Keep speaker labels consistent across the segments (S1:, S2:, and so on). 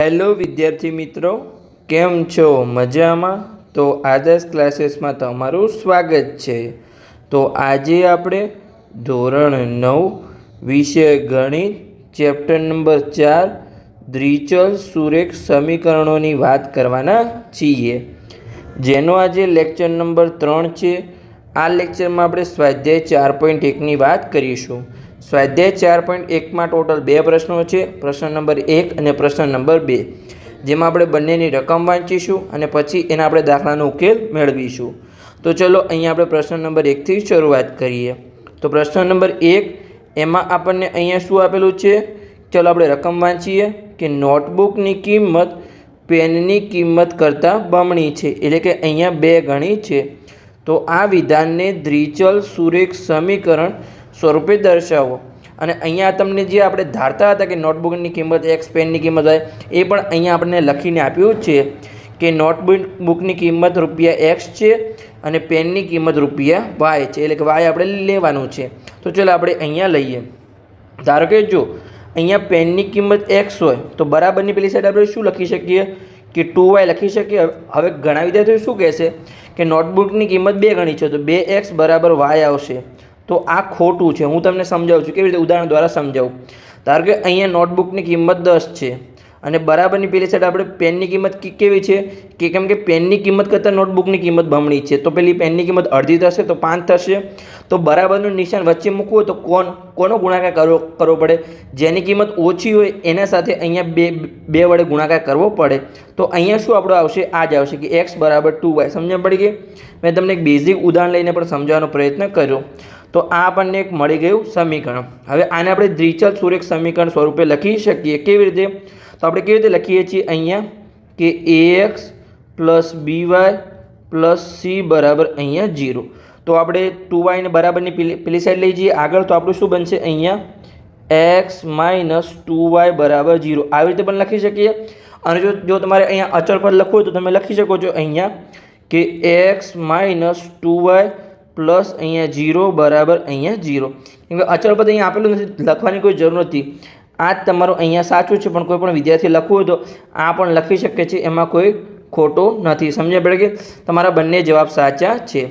S1: Hello વિદ્યાર્થી મિત્રો, કેમ છો? મજામાં? તો આદર્શ ક્લાસીસમાં તમારું સ્વાગત છે. તો આજે આપણે ધોરણ નવ, વિષય ગણિત, ચેપ્ટર નંબર ચાર, દ્વિચલ સુરેખ સમીકરણોની વાત કરવાના છીએ. જેનો આજે લેક્ચર નંબર ત્રણ છે. આ લેક્ચરમાં આપણે સ્વાધ્યાય ચાર પોઈન્ટ એકની વાત કરીશું. સ્વાધ્યાય ચાર પોઈન્ટ એકમાં ટોટલ બે પ્રશ્નો છે. પ્રશ્ન નંબર એક અને પ્રશ્ન નંબર બે. જેમાં આપણે બંનેની રકમ વાંચીશું અને પછી એના આપણે દાખલાનો ઉકેલ મેળવીશું. તો ચલો અહીંયા આપણે પ્રશ્ન નંબર એકથી શરૂઆત કરીએ. તો પ્રશ્ન નંબર એક, એમાં આપણને અહીંયા શું આપેલું છે? ચલો આપણે રકમ વાંચીએ કે નોટબુકની કિંમત પેનની કિંમત કરતાં બમણી છે. એટલે કે અહીંયા બે ગણી છે. તો આ વિધાનને દ્વિચલ સુરેખ સમીકરણ સ્વરૂપે દર્શાવો. અને અહીંયા તમને જે આપણે ધારતા હતા કે નોટબુકની કિંમત એક્સ પેનની કિંમત હોય, એ પણ અહીંયા આપણને લખીને આપ્યું છે કે નોટબુક બુકની કિંમત રૂપિયા એક્સ છે અને પેનની કિંમત રૂપિયા વાય છે. એટલે કે વાય આપણે લેવાનું છે. તો ચલો આપણે અહીંયા લઈએ. ધારો કે જો અહીંયા પેનની કિંમત એક્સ હોય, તો બરાબરની પેલી સાઈડ આપણે શું લખી શકીએ? કે ટુ વાય લખી શકીએ. હવે ઘણા વિદ્યાર્થીઓ શું કહેશે કે નોટબુકની કિંમત બે ગણી છે, તો બે એક્સ બરાબર વાય આવશે. તો આ ખોટું છે. હું તમને સમજાવું છું, કેવી રીતે ઉદાહરણ દ્વારા સમજાવું. ધારો કે અહીંયા નોટબુકની કિંમત દસ છે અને બરાબરની પેલી સાઈડ આપણે પેનની કિંમત કેવી છે? કે કેમ કે પેનની કિંમત કરતાં નોટબુકની કિંમત બમણી છે. તો પેલી પેનની કિંમત અડધી થશે, તો પાંચ થશે. તો બરાબરનું નિશાન વચ્ચે મૂકવું તો કોણ, કોનો ગુણાકાર કરવો કરવો પડે? જેની કિંમત ઓછી હોય એના સાથે અહીંયા બે બે વડે ગુણાકાર કરવો પડે. તો અહીંયા શું આપણો આવશે? આ જ આવશે કે એક્સ બરાબર ટુ વાય સમજણ પડી ગઈ? મેં તમને એક બેઝિક ઉદાહરણ લઈને પણ સમજાવવાનો પ્રયત્ન કર્યો. તો આ આપણને એક મળી ગયું સમીકરણ. હવે આને આપણે દ્વિચલ સુરેખ સમીકરણ સ્વરૂપે લખી શકીએ કેવી રીતે? તો આપણે કેવી રીતે લખીએ છીએ અહીંયા કે a x plus b y plus c બરાબર અહીંયા જીરો તો આપણે ટુ વાયને બરાબરની પેલી પેલી સાઈડ લઈ જઈએ. આગળ તો આપણું શું બનશે? અહીંયા એક્સ માઇનસ ટુ વાય બરાબર જીરો આવી રીતે પણ લખી શકીએ. અને જો જો તમારે અહીંયા અચળ પર લખવું હોય તો તમે લખી શકો છો અહીંયા કે x minus two y plus અહીંયા જીરો બરાબર અહીંયા જીરો કેમ કે અચળ પદ અહીંયા આપેલું નથી, લખવાની કોઈ જરૂર નથી. આ જ તમારું અહીંયા સાચું છે, પણ કોઈ પણ વિદ્યાર્થી લખવું હોય તો આ પણ લખી શકે છે, એમાં કોઈ ખોટો નથી. સમજ્યા પડે કે તમારા બંને જવાબ સાચા છે.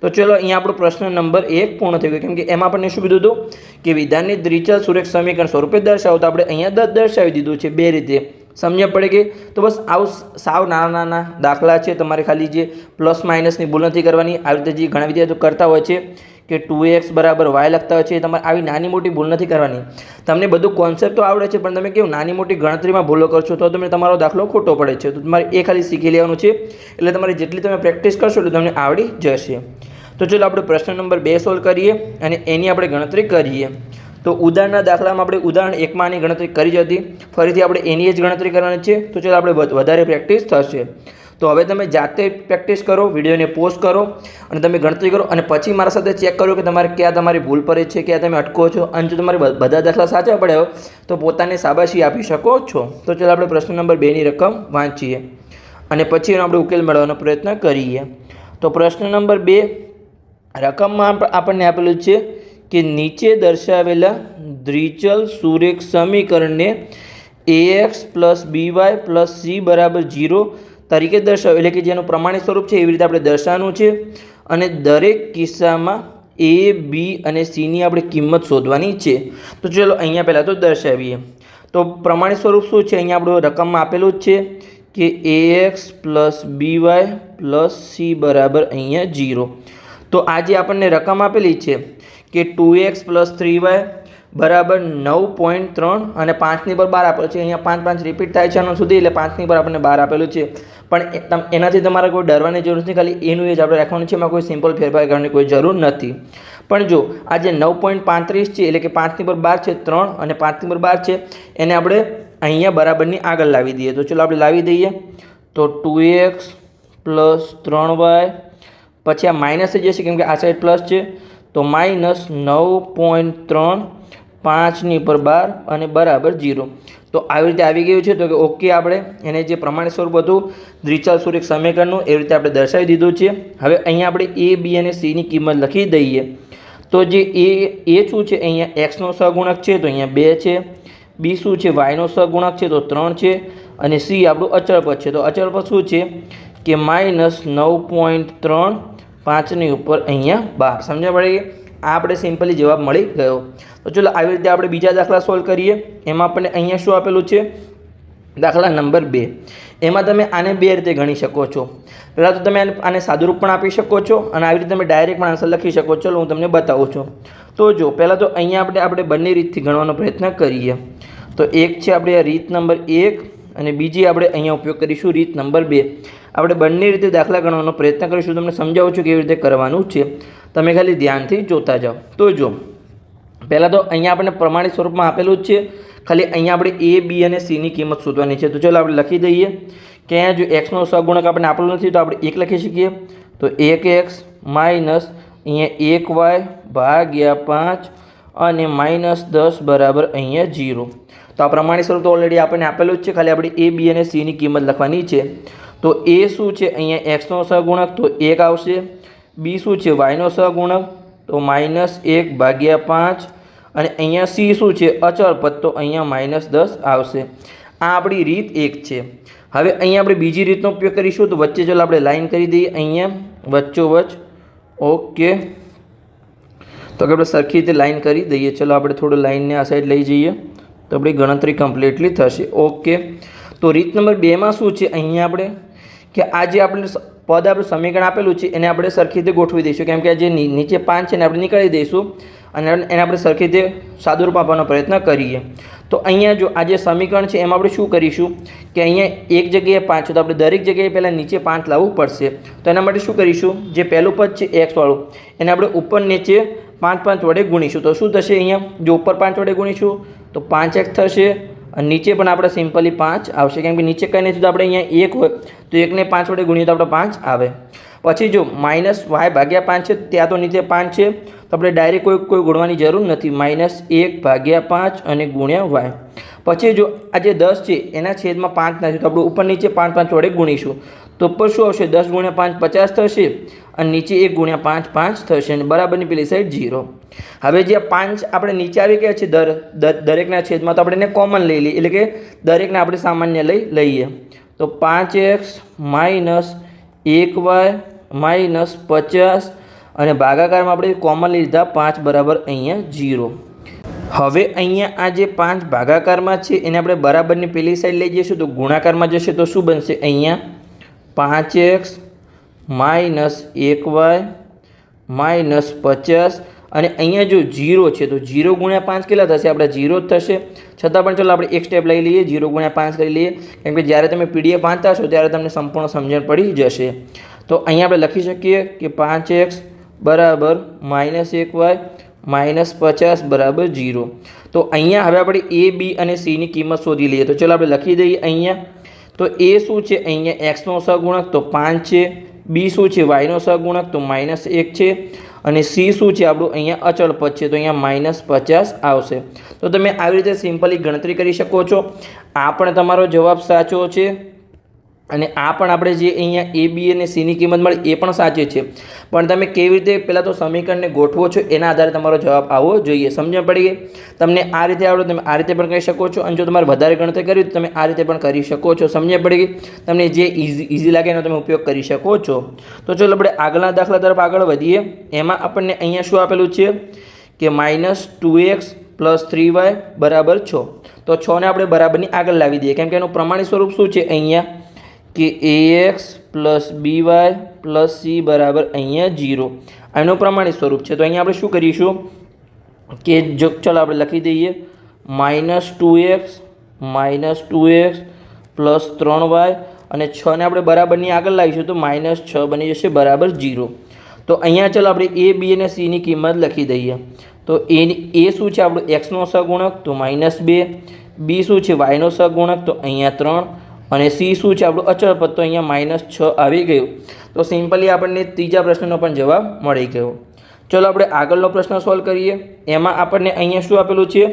S1: તો ચલો અહીંયા આપણો પ્રશ્ન નંબર એક પૂર્ણ થઈ ગયો. કેમ કે એમાં આપણને શું કીધું હતું? કે વિધાનની દ્વિચલ સુરેખ સમીકરણ સ્વરૂપે દર્શાવો. તો આપણે અહીંયા દર્શાવી દીધું છે, બે રીતે. સમજ્યા પડે કે તો બસ આવું સાવ નાના નાના દાખલા છે તમારે ખાલી જે પ્લસ માઇનસની ભૂલ નથી કરવાની. આવી રીતે જે ઘણા વિદ્યાર્થીઓ કરતા હોય છે કે ટુ એક્સ બરાબર વાય લખતા હોય છે તમારે આવી નાની મોટી ભૂલ નથી કરવાની. તમને બધું કોન્સેપ્ટ તો આવડે છે, પણ તમે કેવું નાની મોટી ગણતરીમાં ભૂલો કરશો તો તમે તમારો દાખલો ખોટો પડે છે. તો તમારે એ ખાલી શીખી લેવાનું છે, એટલે તમારે જેટલી તમે પ્રેક્ટિસ કરશો એટલે તમને આવડી જશે. તો ચલો આપણે પ્રશ્ન નંબર બે સોલ્વ કરીએ અને એની આપણે ગણતરી કરીએ. તો ઉદાહરણના દાખલામાં આપણે ઉદાહરણ એકમાં ગણતરી કરી જ હતી. ફરીથી આપણે એની જ ગણતરી કરવાની છે. તો ચાલો આપણે વધારે પ્રેક્ટિસ થશે. તો હવે તમે જાતે પ્રેક્ટિસ કરો, વિડીયોને પોસ્ટ કરો અને તમે ગણતરી કરો અને પછી મારા સાથે ચેક કરો કે તમારે ક્યાં તમારી ભૂલ પડે છે, ક્યાં તમે અટકો છો અને જો તમારે બધા દાખલા સાચા પડ્યા તો પોતાને શાબાશી આપી શકો છો. તો ચાલો આપણે પ્રશ્ન નંબર બેની રકમ વાંચીએ અને પછી એનો આપણે ઉકેલ મેળવવાનો પ્રયત્ન કરીએ. તો પ્રશ્ન નંબર બે, રકમમાં આપણને આપેલું છે કે નીચે દર્શાવેલા દ્વિચલ સુરેખ સમીકરણને x plus b y plus c બરાબર જીરો તરીકે દર્શાવે એટલે કે જેનું પ્રમાણિત સ્વરૂપ છે, એવી રીતે આપણે દર્શાવવાનું છે. અને દરેક કિસ્સામાં એ બી અને સીની આપણે કિંમત શોધવાની છે. તો ચલો અહીંયા પહેલાં તો દર્શાવીએ. તો પ્રમાણિત સ્વરૂપ શું છે? અહીંયા આપણું રકમમાં આપેલું જ છે કે a x plus b y plus c બરાબર અહીંયા જીરો તો આ જે આપણને રકમ આપેલી છે. કે two x plus three y બરાબર નવ પોઈન્ટ ત્રણ અને પાંચની પર બાર આપેલું છે. અહીંયા પાંચ પાંચ રિપીટ થાય છે આનું સુધી એટલે પાંચની પર આપણને બાર આપેલું છે. પણ એનાથી તમારે કોઈ ડરવાની જરૂર નથી. ખાલી એનું એજ આપણે રાખવાનું છે. એમાં કોઈ સિમ્પલ ફેરફાર કરવાની કોઈ જરૂર નથી. પણ જો આ જે નવ પોઈન્ટ પાંત્રીસ છે એટલે કે પાંચની પર બાર છે ત્રણ અને પાંચની પર બાર છે, એને આપણે અહીંયા બરાબરની આગળ લાવી દઈએ. તો ચલો આપણે લાવી દઈએ. તો ટુ એક્સ પ્લસ ત્રણ વાય, પછી આ માઇનસ થઈ જશે કેમ કે આ સાઈડ પ્લસ છે. તો માઇનસ નવ પોઈન્ટ ત્રણ પાંચની પર બાર અને બરાબર જીરો. તો આવી રીતે આવી ગયું છે. તો કે ઓકે આપણે એને જે પ્રમાણ સ્વરૂપ હતું, દ્વિચલ સૂર્ય સમીકરણનું, એવી રીતે આપણે દર્શાવી દીધું છે. હવે અહીંયા આપણે એ, બી અને સીની કિંમત લખી દઈએ. તો જે એ એ શું છે? અહીંયા એક્સનો સહગુણક છે, તો અહીંયા બે છે. બી શું છે? વાયનો સહગુણક છે, તો ત્રણ છે. અને સી આપણું અચળપદ છે. તો અચળપદ શું છે? કે માઇનસ નવ પોઈન્ટ ત્રણ પાંચની ઉપર અહીંયા બાર. સમજ્યા પડી આ આપણે સિમ્પલી જવાબ મળી ગયો. તો ચલો આવી રીતે આપણે બીજા દાખલા સોલ્વ કરીએ. એમાં આપણને અહીંયા શું આપેલું છે? દાખલા નંબર બે. એમાં તમે આને બે રીતે ગણી શકો છો. પહેલાં તો તમે આને સાદુરૂપ પણ આપી શકો છો અને આવી રીતે તમે ડાયરેક્ટ પણ આન્સર લખી શકો છો. હું તમને બતાવું છું. તો જો, પહેલાં તો અહીંયા આપણે આપણે બંને રીતથી ગણવાનો પ્રયત્ન કરીએ. તો એક છે આપણે રીત નંબર એક. અને બીજી આપણે અહીંયા ઉપયોગ કરીશું રીત નંબર બે. આપણે બંને રીતે દાખલા ગણવાનો પ્રયત્ન કરીશું. તમને સમજાવું છું કેવી રીતે કરવાનું છે. તમે ખાલી ધ્યાનથી જોતા જાઓ. તો જો પહેલાં તો અહીંયા આપણને પ્રમાણિત સ્વરૂપમાં આપેલું જ છે. ખાલી અહીંયા આપણે એ, બી અને સીની કિંમત શોધવાની છે. તો ચાલો આપણે લખી દઈએ. કે અહીંયા જો એક્સનો સગુણક આપણે આપેલો નથી, તો આપણે એક લખી શકીએ. તો એક એક્સ માઇનસ અહીંયા એક વાય ભાગ્યા પાંચ અને માઇનસ દસ બરાબર અહીંયા જીરો. તો આ પ્રમાણિત સ્વરૂપ તો ઓલરેડી આપણને આપેલું જ છે. ખાલી આપણે એ, બી અને સીની કિંમત લખવાની છે. તો એ શું છે? અહીંયા એક્સનો સહગુણક, તો એક આવશે. બી શું છે? વાયનો સહગુણક, તો માઇનસ એક ભાગ્યા પાંચ. અને અહીંયા સી શું છે? અચળ પદ, તો અહીંયા માઇનસ દસ આવશે. આ આપણી રીત એક છે. હવે અહીંયા આપણે બીજી રીતનો ઉપયોગ કરીશું, તો વચ્ચે ચાલો આપણે લાઈન કરી દઈએ અહીંયા. વચ્ચોવચ. ઓકે. તો આપણે સરખી રીતે લાઈન કરી દઈએ, ચલો આપણે થોડું લાઈનને આ સાઈડ લઈ જઈએ. તો આપણી ગણતરી કમ્પ્લીટલી થશે. ઓકે તો રીત નંબર બેમાં શું છે? અહીંયા આપણે કે આ જે આપણે પદ આપણે સમીકરણ આપેલું છે, એને આપણે સરખી રીતે ગોઠવી દઈશું. કેમ કે આ જે નીચે પાંચ છે એને આપણે નીકળી દઈશું અને એને આપણે સરખી રીતે સાદુરૂપ આપવાનો પ્રયત્ન કરીએ. તો અહીંયા જો આ જે સમીકરણ છે, એમાં આપણે શું કરીશું? કે અહીંયા એક જગ્યાએ પાંચ તો આપણે દરેક જગ્યાએ પહેલાં નીચે પાંચ લાવવું પડશે. તો એના માટે શું કરીશું? જે પહેલું પદ છે એક્સવાળું એને આપણે ઉપર નીચે પાંચ પાંચ વડે ગુણીશું. તો શું થશે અહીંયા? જો ઉપર પાંચ વડે ગુણીશું તો પાંચ એક્સ થશે અને નીચે પણ આપણે સિમ્પલી પાંચ આવશે. કેમ કે નીચે કંઈ નથી તો આપણે અહીંયા એક હોય, તો એકને પાંચ વડે ગુણીએ તો આપણે પાંચ આવે. પછી જો માઇનસ વાય ભાગ્યા પાંચ છે, ત્યાં તો નીચે પાંચ છે, તો આપણે ડાયરેક્ટ કોઈ કોઈ ગુણવાની જરૂર નથી. માઇનસ એક ભાગ્યા પાંચ અને ગુણ્યા વાય. પછી જો આ જે દસ છે, એના છેદમાં પાંચ નથી તો આપણે ઉપર નીચે પાંચ પાંચ વડે ગુણીશું. તો ઉપર શું આવશે દસ ગુણ્યા પાંચ પચાસ થશે અને નીચે એક ગુણ્યા પાંચ પાંચ થશે અને બરાબરની પેલી સાઈડ જીરો હવે જે પાંચ આપણે નીચે આવી ગયા છે, દર દર- દરેકના છેદમાં તો આપણે એને કોમન લઈ લઈએ, એટલે કે દરેકને આપણે સામાન્ય લઈ લઈએ. તો પાંચ એક્સ માઇનસ એક વાય માઇનસ પચાસ અને ભાગાકારમાં આપણે કોમન લીધા પાંચ બરાબર અહીંયા જીરો હવે અહીંયા આ જે પાંચ ભાગાકારમાં છે, એને આપણે બરાબરની પેલી સાઈડ લઈ જઈશું, તો ગુણાકારમાં જશે તો શું બનશે? અહીંયા પાંચ એક્સ માઇનસ એક વાય માઇનસ પચાસ, અને અહીંયા જો જીરો છે, તો જીરો ગુણ્યા પાંચ કેટલા થશે? આપણે જીરો જ થશે. છતાં પણ ચાલો આપણે એક સ્ટેપ લઈ લઈએ જીરો ગુણ્યા પાંચ કરી લઈએ. કેમ કે જ્યારે તમે પીડીએફ વાંચતા હશો, ત્યારે તમને સંપૂર્ણ સમજણ પડી જશે. તો અહીંયા આપણે લખી શકીએ કે પાંચ એક્સ બરાબર માઇનસ એક વાય માઇનસ પચાસ બરાબર જીરો તો અહીંયા હવે આપણે એ બી અને સીની કિંમત શોધી લઈએ. તો ચલો આપણે લખી દઈએ અહીંયા. તો એ શું છે? અહીંયા એક્સનો સહગુણક તો પાંચ છે. બી શું છે? વાયનો સહગુણક તો માઇનસ એક છે. અને સી શું છે? આપણું અહીંયા અચળ પદ છે. તો અહીંયા માઇનસ પચાસ આવશે. તો તમે આવી રીતે સિમ્પલી ગણતરી કરી શકો છો. આ પણ તમારો જવાબ સાચો છે. અને આ પણ આપણે જે અહીંયા એ બી અને સીની કિંમત મળી એ પણ સાચી છે. પણ તમે કેવી રીતે પહેલાં તો સમીકરણને ગોઠવો છો એના આધારે તમારો જવાબ આવવો જોઈએ. સમજણ પડી ગઈ? તમને આ રીતે આવડે તમે આ રીતે પણ કરી શકો છો. અને જો તમારે વધારે ગણતરી કરવી તો તમે આ રીતે પણ કરી શકો છો. સમજણ પડી ગઈ? તમને જે ઇઝી ઇઝી લાગે એનો તમે ઉપયોગ કરી શકો છો. તો ચલો આપણે આગળના દાખલા તરફ આગળ વધીએ. એમાં આપણને અહીંયા શું આપેલું છે? કે minus two x plus three y બરાબર છ. તો છને આપણે બરાબરની આગળ લાવી દઈએ. કેમ કે એનું પ્રમાણિત સ્વરૂપ શું છે? અહીંયા કે a x plus b y plus c બરાબર અહીંયા જીરો આનું પ્રમાણિત સ્વરૂપ છે. તો અહીંયા આપણે શું કરીશું? કે જો, ચાલો આપણે લખી દઈએ. Minus two x minus two x plus ત્રણ વાય અને છને આપણે બરાબરની આગળ લાવીશું તો માઇનસ છ બની જશે બરાબર જીરો તો અહીંયા ચાલો આપણે એ બી અને સીની કિંમત લખી દઈએ. તો એ એ શું છે? આપણું એક્સનો સગુણક તો માઇનસ બે. બી શું છે? વાયનો સગુણક તો અહીંયા ત્રણ. અને સી શું છે? આપણું અચળ પદ અહીંયા માઇનસ છ આવી ગયું. તો સિમ્પલી આપણને ત્રીજા પ્રશ્નનો પણ જવાબ મળી ગયો. ચલો આપણે આગળનો પ્રશ્ન સોલ્વ કરીએ. એમાં આપણને અહીંયા શું આપેલું છે?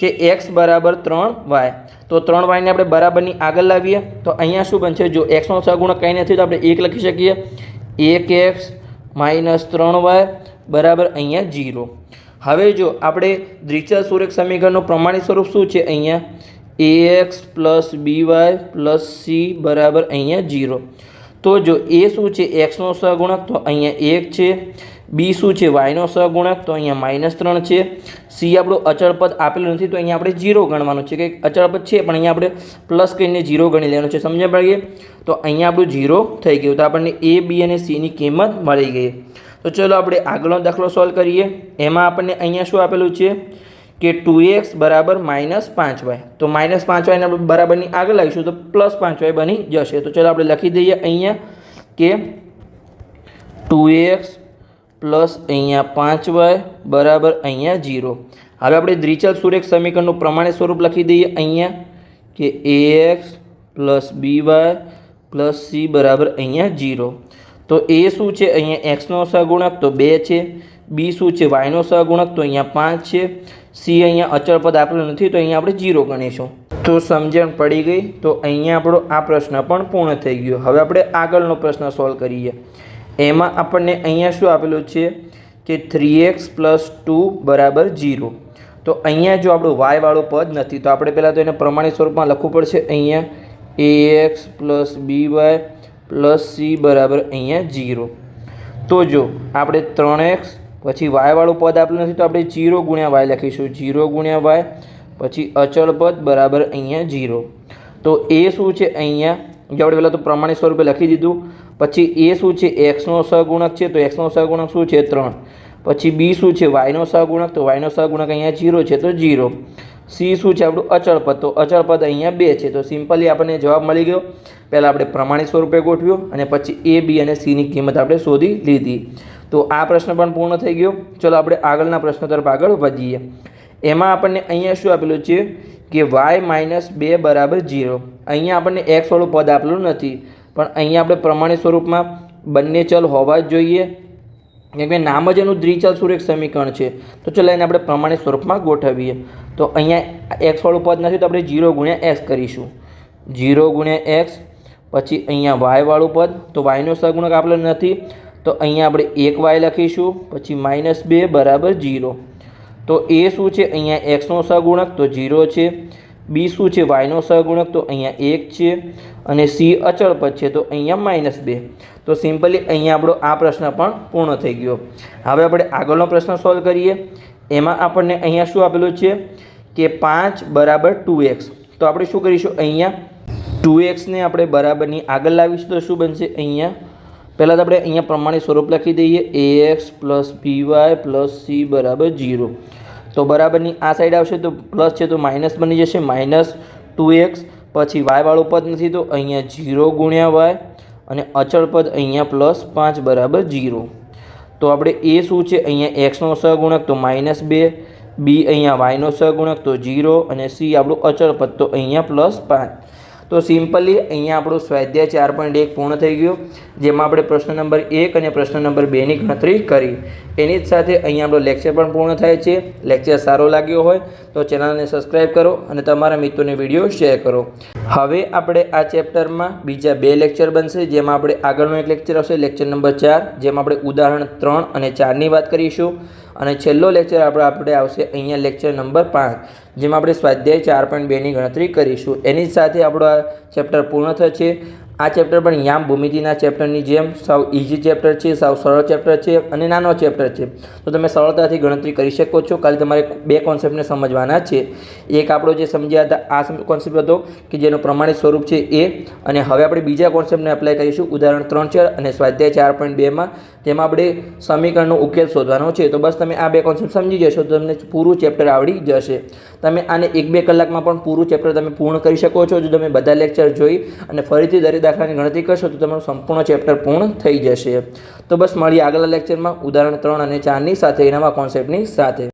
S1: કે એક્સ બરાબર ત્રણ વાય તો ત્રણ વાયને આપણે બરાબરની આગળ લાવીએ. તો અહીંયા શું બનશે? જો એક્સનો સહગુણક કંઈ નથી, તો આપણે એક લખી શકીએ. એક એક્સ માઇનસ ત્રણ વાય બરાબર અહીંયા જીરો હવે જો આપણે દ્વિચલ સુરેખ સમીકરણનું પ્રમાણિત સ્વરૂપ શું છે અહીંયા? A x plus b y plus c બરાબર અહીંયા જીરો તો જો એ શું છે? એક્સનો સહગુણક તો અહીંયા એક છે. બી શું છે? વાયનો સહગુણક તો અહીંયા માઇનસ ત્રણ છે. સી આપણું અચળ પદ આપેલું નથી, તો અહીંયા આપણે જીરો ગણવાનું છે. કે અચળ પદ છે, પણ અહીંયા આપણે પ્લસ કરીને જીરો ગણી લેવાનું છે. સમજ્યા પડીએ તો અહીંયા આપણું જીરો થઈ ગયું. તો આપણને એ બી અને સીની કિંમત મળી ગઈ. તો ચલો આપણે આગળનો દાખલો સોલ્વ કરીએ. એમાં આપણને અહીંયા શું આપેલું છે? કે ટુ એક્સ બરાબર માઇનસ પાંચ વાય. તો માઇનસ પાંચ વાયને બરાબરની આગળ લાવીશું તો પ્લસ પાંચ વાય બની જશે. તો ચલો આપણે લખી દઈએ અહીંયા કે ટુ એક્સ પ્લસ અહીંયા પાંચ વાય બરાબર અહીંયા જીરો હવે આપણે દ્વિચલ સુરેખ સમીકરણનું પ્રમાણે સ્વરૂપ લખી દઈએ અહીંયા કે a x plus b y plus c બરાબર અહીંયા જીરો તો એ શું છે? અહીંયા એક્સનો સહગુણક તો બે છે. બી શું છે? વાયનો સહગુણક તો અહીંયા પાંચ છે. સી અહીંયા અચળ પદ આપેલું નથી, તો અહીંયા આપણે જીરો ગણીશું. તો સમજણ પડી ગઈ? તો અહીંયા આપણો આ પ્રશ્ન પણ પૂર્ણ થઈ ગયો. હવે આપણે આગળનો પ્રશ્ન સોલ્વ કરીએ. એમાં આપણને અહીંયા શું આપેલું છે? કે થ્રી એક્સ પ્લસ ટુ બરાબર જીરો તો અહીંયા જો આપણું વાયવાળું પદ નથી, તો આપણે પહેલાં તો એને પ્રમાણિત સ્વરૂપમાં લખવું પડશે. અહીંયા a x plus b y plus c બરાબર અહીંયા જીરો તો જો, આપણે ત્રણ એક્સ પછી વાયવાળું પદ આપેલું નથી, તો આપણે જીરો ગુણ્યા વાય લખીશું. જીરો ગુણ્યા વાય પછી અચળ પદ બરાબર અહીંયા જીરો. તો એ શું છે અહીંયા? જો આપણે પહેલાં તો પ્રમાણિત સ્વરૂપે લખી દીધું. પછી એ શું છે? એક્સનો સહગુણક છે, તો એક્સનો સહગુણક શું છે? ત્રણ. પછી બી શું છે? વાયનો સહગુણક, તો વાયનો સહગુણક અહીંયા જીરો છે, તો જીરો. સી શું છે? આપણું અચળ પદ, તો અચળ પદ અહીંયા બે છે. તો સિમ્પલી આપણને જવાબ મળી ગયો. પહેલાં આપણે પ્રમાણિત સ્વરૂપે ગોઠવ્યું અને પછી એ બી અને સીની કિંમત આપણે શોધી લીધી. તો આ પ્રશ્ન પણ પૂર્ણ થઈ ગયો. ચલો આપણે આગળના પ્રશ્ન તરફ આગળ વધીએ. એમાં આપણને અહીંયા શું આપેલું છે કે વાય માઇનસ બે બરાબર જીરો અહીંયા આપણને એક્સવાળું પદ આપેલું નથી. પણ અહીંયા આપણે પ્રમાણિત સ્વરૂપમાં બંને ચલ હોવા જ જોઈએ. કેમ કે નામ જ એનું દ્વિચલ સુરેખ સમીકરણ છે. તો ચલો એને આપણે પ્રમાણિત સ્વરૂપમાં ગોઠવીએ. તો અહીંયા એક્સવાળું પદ નથી તો આપણે જીરો ગુણ્યા એક્સ કરીશું. જીરો ગુણ્યા એક્સ પછી અહીંયા વાયવાળું પદ. તો વાયનો સગુણક આપેલો નથી. તો અહીંયા આપણે એક વાય લખીશું, પછી માઇનસ બે બરાબર જીરો તો એ શું છે? અહીંયા એક્સનો સગુણક તો જીરો છે. બી શું છે? વાયનો સહગુણક તો અહીંયા એક છે. અને સી અચળ પદ છે તો અહીંયા માઇનસ બે. તો સિમ્પલી અહીંયા આપણો આ પ્રશ્ન પણ પૂર્ણ થઈ ગયો. હવે આપણે આગળનો પ્રશ્ન સોલ્વ કરીએ. એમાં આપણને અહીંયા શું આપેલું છે? કે પાંચ બરાબર ટુ એક્સ. તો આપણે શું કરીશું? અહીંયા ટુ એક્સને આપણે બરાબરની આગળ લાવીશું તો શું બનશે? અહીંયા પહેલાં તો આપણે અહીંયા પ્રમાણે સ્વરૂપ લખી દઈએ. A x plus b y plus c બરાબર જીરો તો બરાબરની આ સાઈડ આવશે તો પ્લસ છે તો માઇનસ બની જશે. માઇનસ ટુ એક્સ પછી વાયવાળું પદ નથી તો અહીંયા જીરો ગુણ્યા વાય અને અચળ પદ અહીંયા પ્લસ પાંચ બરાબર જીરો તો આપણે એ શું છે? અહીંયા એક્સનો સહગુણક તો માઇનસ બે બી અહીંયા વાયનો સહગુણક તો જીરો અને સી આપણું અચળ પદ તો અહીંયા પ્લસ પાંચ. તો સિમ્પલી અહીંયા આપણું સ્વાધ્યાય ચાર પોઈન્ટ એક પૂર્ણ થઈ ગયું. જેમાં આપણે પ્રશ્ન નંબર એક અને પ્રશ્ન નંબર બેની ગણતરી કરી. એની જ સાથે અહીંયા આપણો લેક્ચર પણ પૂર્ણ થાય છે. લેક્ચર સારો લાગ્યો હોય તો ચેનલને સબસ્ક્રાઈબ કરો અને તમારા મિત્રોને વીડિયો શેર કરો. હવે આપણે આ ચેપ્ટરમાં બીજા બે લેક્ચર બનશે. જેમાં આપણે આગળનો એક લેક્ચર આવશે લેક્ચર નંબર ચાર, જેમાં આપણે ઉદાહરણ ત્રણ અને ચારની વાત કરીશું. અને છેલ્લો લેક્ચર આપણે આપણે આવશે અહીંયા લેક્ચર નંબર પાંચ, જેમાં આપણે સ્વાધ્યાય ચાર પોઈન્ટ બેની ગણતરી કરીશું. એની સાથે આપણો આ ચેપ્ટર પૂર્ણ થશે. આ ચેપ્ટર પણ યામ ભૂમિતિના ચેપ્ટરની જેમ સાવ ઇઝી ચેપ્ટર છે, સાવ સરળ ચેપ્ટર છે અને નાનો ચેપ્ટર છે. તો તમે સરળતાથી ગણતરી કરી શકો છો. ખાલી તમારે બે કોન્સેપ્ટને સમજવાના છે. એક આપણો જે સમજ્યા હતા, આ કોન્સેપ્ટ હતો કે જેનું પ્રમાણિત સ્વરૂપ છે એ. અને હવે આપણે બીજા કોન્સેપ્ટને એપ્લાય કરીશું. ઉદાહરણ ત્રણ ચાર અને સ્વાધ્યાય ચાર પોઈન્ટ બેમાં તેમાં આપણે સમીકરણનો ઉકેલ શોધવાનો છે. તો બસ તમે આ બે કોન્સેપ્ટ સમજી જશો, તો તમને પૂરું ચેપ્ટર આવડી જશે. તમે આને એક બે કલાકમાં પણ પૂરું ચેપ્ટર તમે પૂર્ણ કરી શકો છો. જો તમે બધા લેક્ચર જોઈ અને ફરીથી દરેક દાખલાની ગણતરી કરશો તો તમારું સંપૂર્ણ ચેપ્ટર પૂર્ણ થઈ જશે. તો બસ, મળીએ આગલા લેક્ચરમાં. ઉદાહરણ ત્રણ અને ચારની સાથે, એનામાં કોન્સેપ્ટની સાથે.